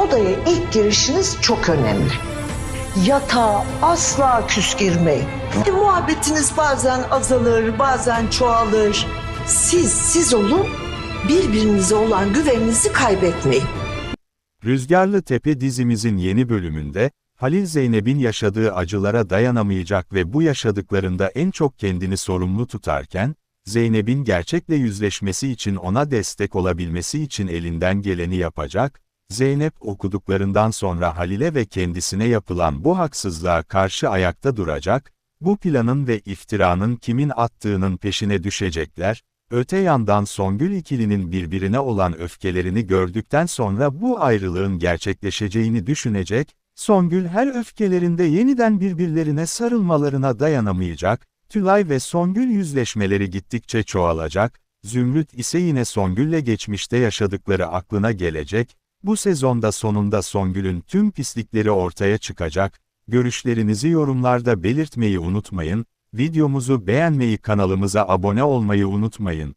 odaya ilk girişiniz çok önemli. Yatağa asla küs girmeyin. E, muhabbetiniz bazen azalır, bazen çoğalır. Siz siz olun, birbirinize olan güveninizi kaybetmeyin. Rüzgarlı Tepe dizimizin yeni bölümünde, Halil Zeynep'in yaşadığı acılara dayanamayacak ve bu yaşadıklarında en çok kendini sorumlu tutarken, Zeynep'in gerçekle yüzleşmesi için ona destek olabilmesi için elinden geleni yapacak, Zeynep okuduklarından sonra Halil'e ve kendisine yapılan bu haksızlığa karşı ayakta duracak, bu planın ve iftiranın kimin attığının peşine düşecekler, Öte yandan Songül ikilinin birbirine olan öfkelerini gördükten sonra bu ayrılığın gerçekleşeceğini düşünecek, Songül her öfkelerinde yeniden birbirlerine sarılmalarına dayanamayacak, Tülay ve Songül yüzleşmeleri gittikçe çoğalacak, Zümrüt ise yine Songül'le geçmişte yaşadıkları aklına gelecek, bu sezonda sonunda Songül'ün tüm pislikleri ortaya çıkacak, görüşlerinizi yorumlarda belirtmeyi unutmayın, Videomuzu beğenmeyi kanalımıza abone olmayı unutmayın.